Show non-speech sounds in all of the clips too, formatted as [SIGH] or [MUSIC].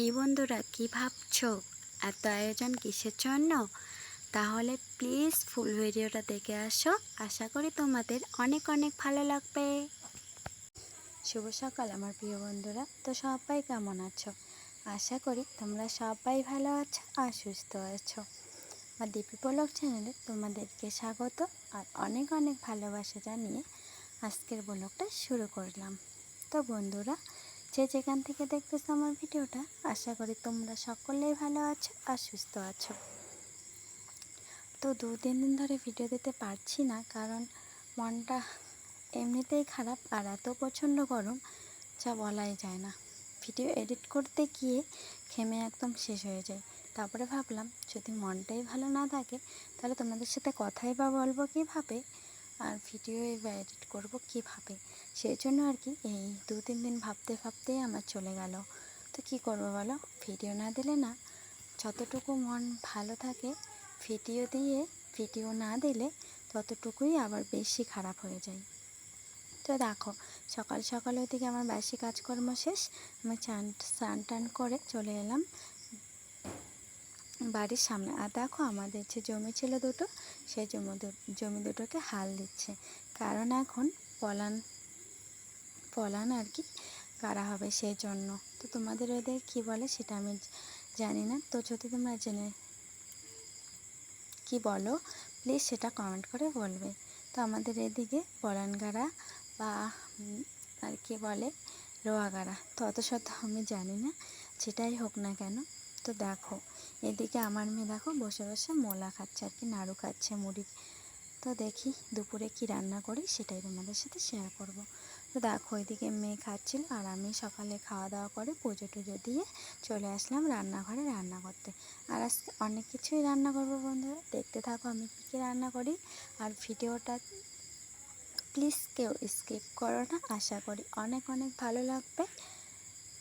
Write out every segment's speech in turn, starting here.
কি বন্ধুরা, কি ভাবছ? এত আয়োজন কিসের জন্য? তাহলে প্লিজ ফুল ভিডিওটা দেখে আসো। আশা করি তোমাদের অনেক অনেক ভালো লাগবে। শুভ সকাল আমার প্রিয় বন্ধুরা, তো সবাই কেমন আছো? আশা করি তোমরা সবাই ভালো আছো আর সুস্থ আছো। আর দীপি পলক চ্যানেলে তোমাদেরকে স্বাগত আর অনেক অনেক ভালোবাসা জানিয়ে আজকের ব্লগটা শুরু করলাম। তো বন্ধুরা যে যেখান থেকে দেখতেছো আমার ভিডিওটা, আশা করি তোমরা সকলেই ভালো আছো আর সুস্থ আছো। তো দু তিন দিন ধরে ভিডিও দিতে পারছি না, কারণ মনটা এমনিতেই খারাপ আর এত প্রচণ্ড গরম, যা বলাই যায় না। ভিডিও এডিট করতে গিয়ে ঘেমে একদম শেষ হয়ে যায়। তারপরে ভাবলাম, যদি মনটাই ভালো না থাকে, তাহলে তোমাদের সাথে কথাই বা বলব কীভাবে? আর ভিডিও বা এডিট করব কীভাবে? সেই জন্য আর কি এই দু, তিন দিন ভাবতে ভাবতেই আমার চলে গেল। তো কি করব বলো? ভিডিও না দিলে না, যতটুকু মন ভালো থাকে ভিডিও দিয়ে, ভিডিও না দিলে ততটুকুই আবার বেশি খারাপ হয়ে যায়। তো দেখো, সকাল সকাল ওইদিকে আমার বাসি কাজকর্ম শেষ, আমি চান, স্নান টান করে চলে এলাম। বাড়ির সামনে। আর দেখো আমাদের যে জমি ছিল দুটো, সেই জমি জমি দুটোকে হাল দিচ্ছে। কারণ এখন পলান পলান আর কি কারা হবে সেই জন্য। তো তোমাদের ওদের কী বলে সেটা আমি জানি না। তো যদি তোমরা জেনে কি বলো প্লিজ সেটা কমেন্ট করে বলবে। তো আমাদের এদিকে পলান গাড়া বা আর কি বলে রোয়া গাড়া তো অত শত আমি জানি না, যেটাই হোক না কেন। তো দেখো, এদিকে আমার মেয়ে দেখো বসে বসে মোলা খাচ্ছে আর কি, নাড়ু খাচ্ছে, মুড়ি। তো দেখি দুপুরে কি রান্না করি সেটাই তোমাদের সাথে শেয়ার করব। তো দেখো এদিকে মেয়ে খাচ্ছিল আর আমি সকালে খাওয়া দাওয়া করে পুজো টুজো দিয়ে চলে আসলাম রান্নাঘরে রান্না করতে। আর আজকে অনেক কিছুই রান্না করব বন্ধুরা, দেখতে থাকো আমি কী কী রান্না করি। আর ভিডিওটা প্লিজ কেউ স্কিপ করো না, আশা করি অনেক অনেক ভালো লাগবে।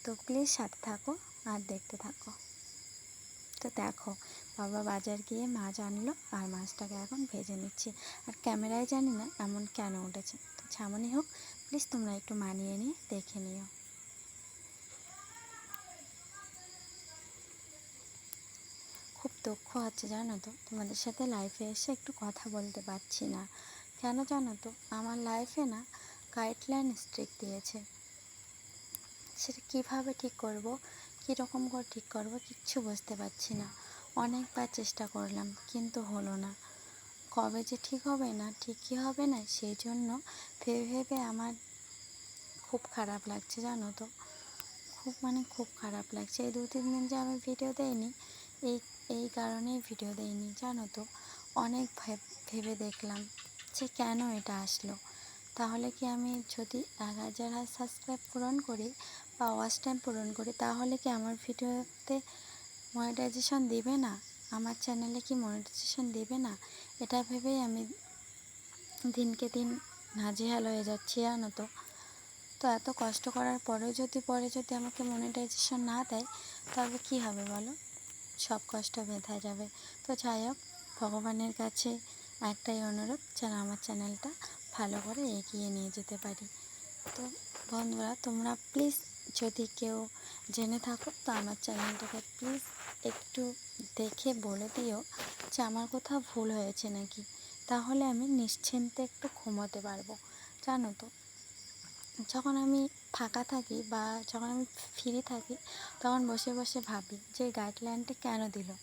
তো প্লিজ সাথে থাকো আর দেখতে থাকো। তো দেখো, বাবা বাজার গিয়ে মাছ আনলো আর মাছটাকে এখন ভেজে নিচ্ছি। আর ক্যামেরায় জানি না এমন কেন উঠেছে। তো যেমনই হোক প্লিজ তোমরা একটু মানিয়ে নিয়ে দেখে নিও। খুব দুঃখ হচ্ছে জানো তো, তোমাদের সাথে লাইফে এসে একটু কথা বলতে পারছি না। কেন জানো তো, আমার লাইফে না গাইডলাইন স্ট্রিক দিয়েছে। সেটা কীভাবে ঠিক করব? কীরকম করে ঠিক করব কিচ্ছু বুঝতে পারছি না। অনেকবার চেষ্টা করলাম, কিন্তু হলো না। কবে যে ঠিক হবে না, ঠিকই হবে না, সেই জন্য ভেবে ভেবে আমার খুব খারাপ লাগছে, জানো তো। খুব মানে খুব খারাপ লাগছে। এই দু তিন দিন যে আমি ভিডিও দেইনি, এই এই কারণেই ভিডিও দেইনি, জানো তো। অনেক ভেবে দেখলাম যে কেন এটা আসলো। তাহলে কি আমি যদি এক হাজার সাবস্ক্রাইব পূরণ করি বা ওয়াচ টাইম পূরণ করি, তাহলে কি আমার ভিডিওতে মনিটাইজেশন দিবে না? আমার চ্যানেলে কি মনিটাইজেশন দিবে না? এটা ভেবেই আমি দিনকে দিন নাজেহাল হয়ে যাচ্ছি, জানো তো। তো এত কষ্ট করার পরেও যদি পরে যদি আমাকে মনিটাইজেশন না দেয়, তবে কি হবে বলো? সব কষ্ট বেঁধে যাবে। তো যাই হোক, ভগবানের কাছে একটাই অনুরোধ, যেন আমার চ্যানেলটা ভালো করে এগিয়ে নিয়ে যেতে পারি। তো বন্ধুরা, তোমরা প্লিজ যদি কেউ জেনে থাকো তো আমার চ্যানেলটাকে প্লিজ একটু দেখে বলে দিও যে আমার কোথাও ভুল হয়েছে নাকি। তাহলে আমি নিশ্চিন্তে একটু ঘুমোতে পারব, জানো তো। যখন আমি ফাঁকা থাকি বা যখন আমি ফ্রি থাকি, তখন বসে বসে ভাবি যে গাইডলাইনটা কেন দিল।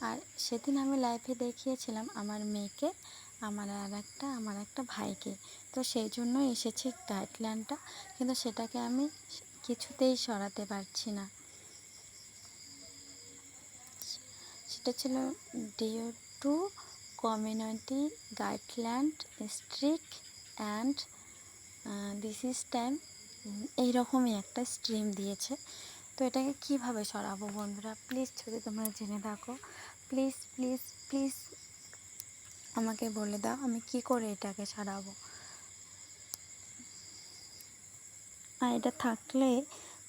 আর সেদিন আমি লাইফে দেখিয়েছিলাম আমার মেয়েকে, আমার আর একটা, আমার একটা ভাইকে। তো সেই জন্য এসেছে গাইডলাইনটা কিন্তু সেটাকে আমি কিছুতেই সরাতে পারছি না। সেটা ছিল due to community guideline strike and this is time এইরকমই একটা স্ট্রিম দিয়েছে। তো এটাকে কীভাবে সরাবো বন্ধুরা? প্লিজ যদি তোমরা জেনে থাকো প্লিজ প্লিজ প্লিজ আমাকে বলে দাও আমি কি করে এটাকে সরাবো। আর এটা থাকলে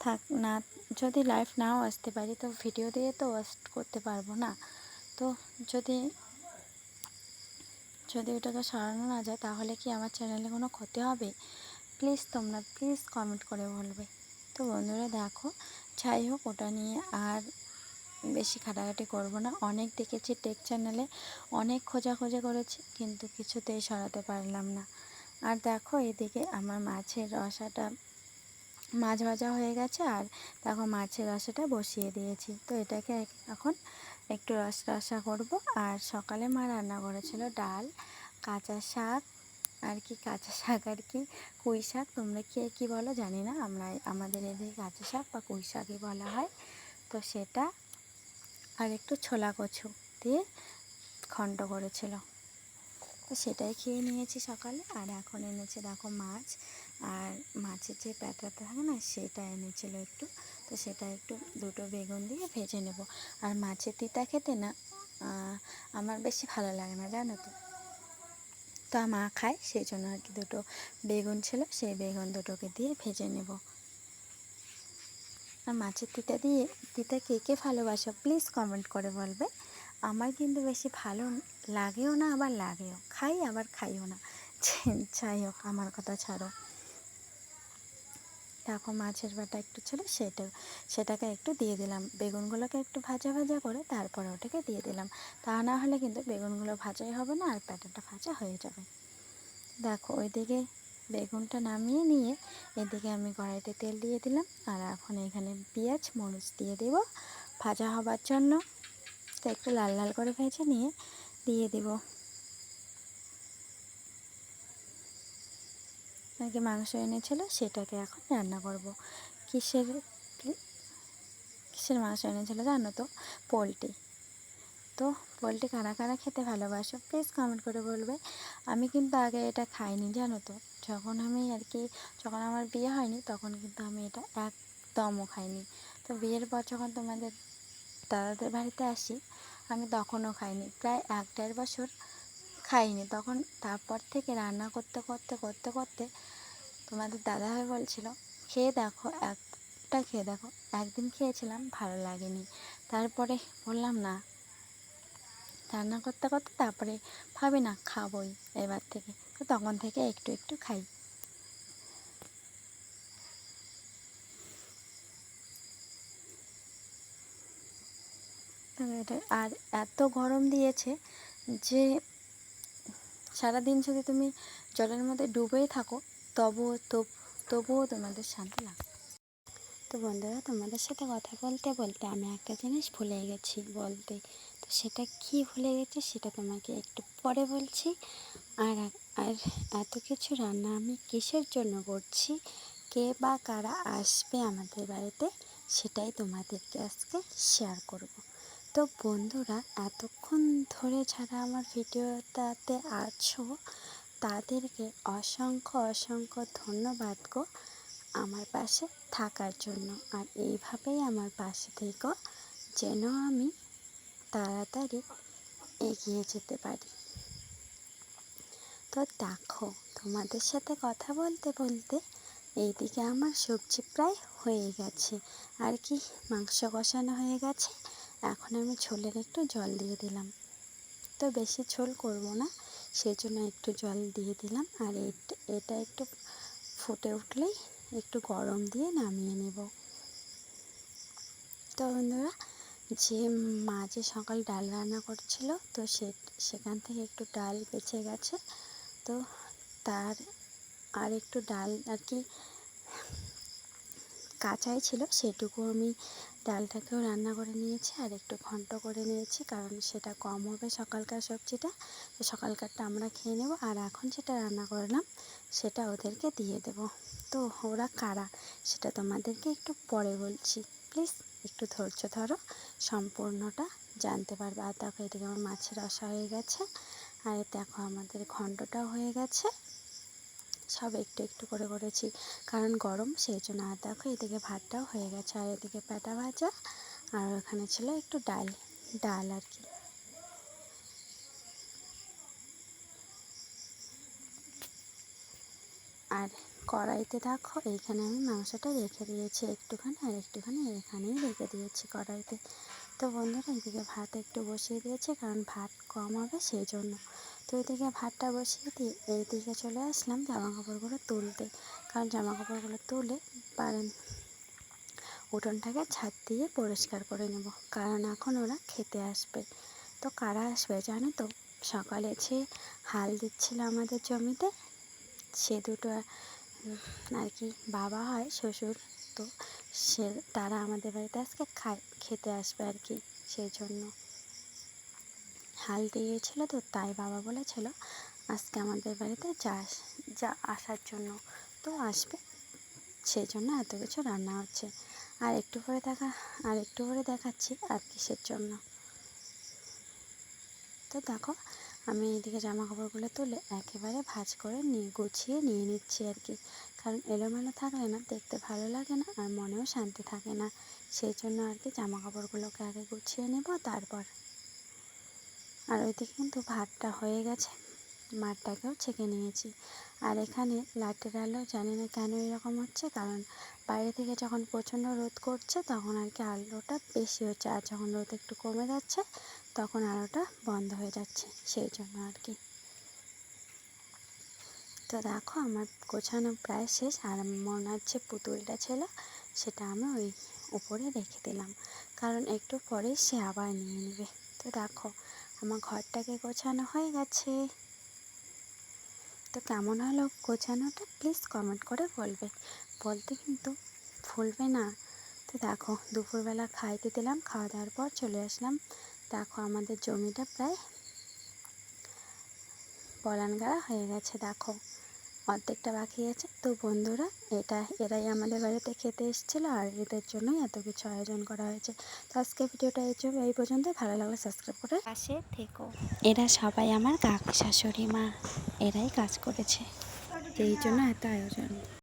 থাক না, যদি লাইভ নাও আসতে পারি, তো ভিডিও দিয়ে তো ওয়াস্ট করতে পারব না। তো যদি যদি ওটাকে সরানো না যায়, তাহলে কি আমার চ্যানেলে কোনো ক্ষতি হবে? প্লিজ তোমরা প্লিজ কমেন্ট করে বলবে। তো বন্ধুরা দেখো, যাই হোক, ওটা নিয়ে আর বেশি খাটাখাটি করব না। অনেক দেখেছি টেক চ্যানেলে অনেক খোঁজাখুঁজি করেছি, কিন্তু কিছুতেই সরাতে পারলাম না। আর দেখো, এদিকে আমার মাছের রসাটা মাছ ভাজা হয়ে গেছে আর দেখো মাছের রসাটা বসিয়ে দিয়েছি। তো এটাকে এখন একটু রস, রসা করব। আর সকালে মা রান্না করেছিল ডাল, কাঁচা শাক, আর কি কাঁচা শাক আর কি কুই শাক। তোমরা কে, কী বলো জানি না। আমরা আমাদের এদিকে কাঁচা শাক বা কুই শাকই বলা হয়। তো সেটা আর একটু ছোলা কচু দিয়ে খণ্ড করেছিল। তো সেটাই খেয়ে নিয়েছি সকালে আর এখন এনেছে দেখো মাছ। আর মাছের যে প্যাটাটা থাকে না, সেটা এনেছিল একটু। তো সেটা একটু দুটো বেগুন দিয়ে ভেজে নেব। আর মাছের তিতা খেতে না আমার বেশি ভালো লাগে না, জানো তো। তা মা খায়, সেই জন্য আর কি দুটো বেগুন ছিল, সেই বেগুন দুটোকে দিয়ে ভেজে নেব। আর মাছের তিতা দিয়ে, তিতা কে কে ভালোবাসো প্লিজ কমেন্ট করে বলবে। আমার কিন্তু বেশি ভালো লাগেও না, আবার লাগেও। খাই, আবার খাইও না। [LAUGHS] যাই হোক, আমার কথা ছাড়ো। দেখো, মাছের বাটা একটু ছিল, সেটা, সেটাকে একটু দিয়ে দিলাম। বেগুনগুলোকে একটু ভাজা ভাজা করে তারপরে ওটাকে দিয়ে দিলাম। তা না হলে কিন্তু বেগুনগুলো ভাজাই হবে না, আর প্যাটাটা ভাজা হয়ে যাবে। দেখো, ওইদিকে বেগুনটা নামিয়ে নিয়ে এদিকে আমি কড়াইতে তেল দিয়ে দিলাম। আর এখন এখানে পেঁয়াজ, মরিচ দিয়ে দেব ভাজা হবার জন্য। তো একটু লাল লাল করে ভেজে নিয়ে দিয়ে দেব। নাকি মাংস এনেছিল, সেটাকে এখন রান্না করব। কিসের কিসের মাংস এনেছিল জানো তো? পোলট্রি। তো পোলট্রি কারা কারা খেতে ভালোবাসো প্লিজ কমেন্ট করে বলবে। আমি কিন্তু আগে এটা খাইনি জানো তো। যখন আমি আর কি, যখন আমার বিয়ে হয়নি, তখন কিন্তু আমি এটা একদমও খাইনি। তো বিয়ের পর যখন তোমাদের দাদাদের বাড়িতে আসি, আমি তখনও খাইনি। প্রায় এক দেড় বছর খাইনি। তখন তারপর থেকে রান্না করতে করতে করতে করতে তোমাদের দাদাভাই বলছিল, খেয়ে দেখো, একটা খেয়ে দেখো। একদিন খেয়েছিলাম, ভালো লাগেনি। তারপরে বললাম, না। রান্না করতে করতে তারপরে ভাবি, না, খাবোই। এবার থেকে। তো তখন থেকে একটু একটু খাই। আর এত গরম দিয়েছে যে সারাদিন যদি তুমি জলের মধ্যে ডুবেই থাকো, তবুও তবুও তোমাদের শান্তি লাগবে। তো বন্ধুরা, তোমাদের সাথে কথা বলতে বলতে আমি একটা জিনিস ভুলে গেছি বলতে। তো সেটা কি ভুলে গেছি সেটা তোমাকে একটু পরে বলছি। আর আর এত কিছু রান্না আমি কিসের জন্য করছি? কে বা কারা আসবে আমাদের বাড়িতে? সেটাই তোমাদেরকে আজকে শেয়ার করব। তো বন্ধুরা, এতক্ষণ ধরে যারা আমার ভিডিওটাতে আছো, তাদেরকে অসংখ্য অসংখ্য ধন্যবাদ গো আমার পাশে থাকার জন্য। আর এইভাবেই আমার পাশে থেকো, যেন আমি তাড়াতাড়ি এগিয়ে যেতে পারি। তো দেখো, তোমাদের সাথে কথা বলতে বলতে এইদিকে আমার সবজি প্রায় হয়ে গেছে। আর কি মাংস কষানো হয়ে গেছে? এখন আমি ঝোলের একটু জল দিয়ে দিলাম। তো বেশি ঝোল করব না সেই জন্য একটু জল দিয়ে দিলাম। আর এটা একটু ফুটে উঠলেই একটু গরম দিয়ে নামিয়ে নেব। তো বন্ধুরা, যে মা যে সকাল ডাল রান্না করছিল, তো সে, সেখান থেকে একটু ডাল বেঁচে গেছে। তো তার আর একটু ডাল আর কি কাঁচাই ছিল, সেটুকু আমি ডালটাকেও রান্না করে নিয়েছি আর একটু ঘন্ট করে নিয়েছি, কারণ সেটা কম হবে সকালকার সবজিটা। তো সকালকারটা আমরা খেয়ে নেব আর এখন যেটা রান্না করলাম, সেটা ওদেরকে দিয়ে দেব। তো ওরা কারা, সেটা তোমাদেরকে একটু পরে বলছি। প্লিজ একটু ধৈর্য ধরো, সম্পূর্ণটা জানতে পারবে। আর দেখো এদিকে আমার মাছের রসা হয়ে গেছে, আর দেখো আমাদের ঘন্টটাও হয়ে গেছে। সব একটু একটু করে করেছি। কারণ গরম সেই জন্য আর দেখো এদিকে ভাতটাও হয়ে গেছে। আর এদিকে পেটা ভাজা আর ওখানে ছিল একটু ডাল ডাল আর কি। আর কড়াইতে দেখো, এইখানে আমি মাংসটা রেখে দিয়েছি একটুখানি আর একটুখানি এখানেই রেখে দিয়েছি কড়াইতে। তো বন্ধুরা এদিকে ভাত একটু বসিয়ে দিয়েছে, কারণ ভাত কম হবে সেই জন্য তো এদিকে ভাতটা বসিয়ে দিয়ে এইদিকে চলে আসলাম জামা কাপড়গুলো তুলতে। কারণ জামা কাপড়গুলো তুলে পারেন উঠোনটাকে ছাদ দিয়ে পরিষ্কার করে নেব, কারণ এখন ওরা খেতে আসবে। তো কারা আসবে জানো তো? সকালে যে হাল দিচ্ছিল আমাদের জমিতে, সে দুটো আর কি বাবা হয়, শ্বশুর তো সে, তারা আমাদের বাড়িতে আজকে খায়, খেতে আসবে আর কি সেই জন্য হাল দিয়েছিল তো, তাই বাবা বলেছিল, আজকে আমাদের বাড়িতে যা যা আসার জন্য তো আসবে সেই জন্য এত কিছু রান্না হচ্ছে। আর একটু পরে দেখা, আর একটু পরে দেখাচ্ছি আর কিসের জন্য। তো দেখো আমি এদিকে জামা কাপড়গুলো তুলে একেবারে ভাজ করে নিয়ে গুছিয়ে নিয়ে নিচ্ছি আর কি। কারণ এলোমেলো থাকলে না দেখতে ভালো লাগে না আর মনেও শান্তি থাকে না। সেই জন্য আর কি জামা কাপড়গুলোকে আগে গুছিয়ে নেব, তারপর। আর ওইদিকে কিন্তু ভাতটা হয়ে গেছে। মাঠটাকেও ছেঁকে নিয়েছি। আর এখানে লাইটের আলো জানি না কেন এরকম হচ্ছে, কারণ বাইরে থেকে যখন প্রচণ্ড রোদ করছে তখন আর কি আলোটা বেশি হচ্ছে, আর যখন রোদ একটু কমে যাচ্ছে তখন আলোটা বন্ধ হয়ে যাচ্ছে, সেই জন্য আর কি। তো দেখো আমার গোছানো প্রায় শেষ, আর মনে হচ্ছে পুতুলটা ছিল, সেটা আমি ওই উপরে রেখে দিলাম, কারণ একটু পরেই সে আবার নিয়ে নেবে। তো দেখো, আমার ঘরটাকে গোছানো হয়ে গেছে। তো কেমন হলো গোছানোটা প্লিজ কমেন্ট করে বলবে। বলতে কিন্তু ভুলবে না। তো দেখো, দুপুরবেলা খাইতে দিলাম, খাওয়া দাওয়ার পর চলে আসলাম। দেখো আমাদের জমিটা প্রায় বলানগাড়া হয়ে গেছে, দেখো। অর্ধেকটা বাকি আছে। তো বন্ধুরা এটা এরাই আমাদের বাড়িতে খেতে এসেছিল আর এদের জন্যই এত কিছু আয়োজন করা হয়েছে। তো আজকে ভিডিওটা এই জন্য এই পর্যন্ত ভালো লাগলে সাবস্ক্রাইব করে পাশে থেকো। এরা সবাই আমার কাকু শাশুড়ি মা এরাই কাজ করেছে। এই জন্য এত আয়োজন।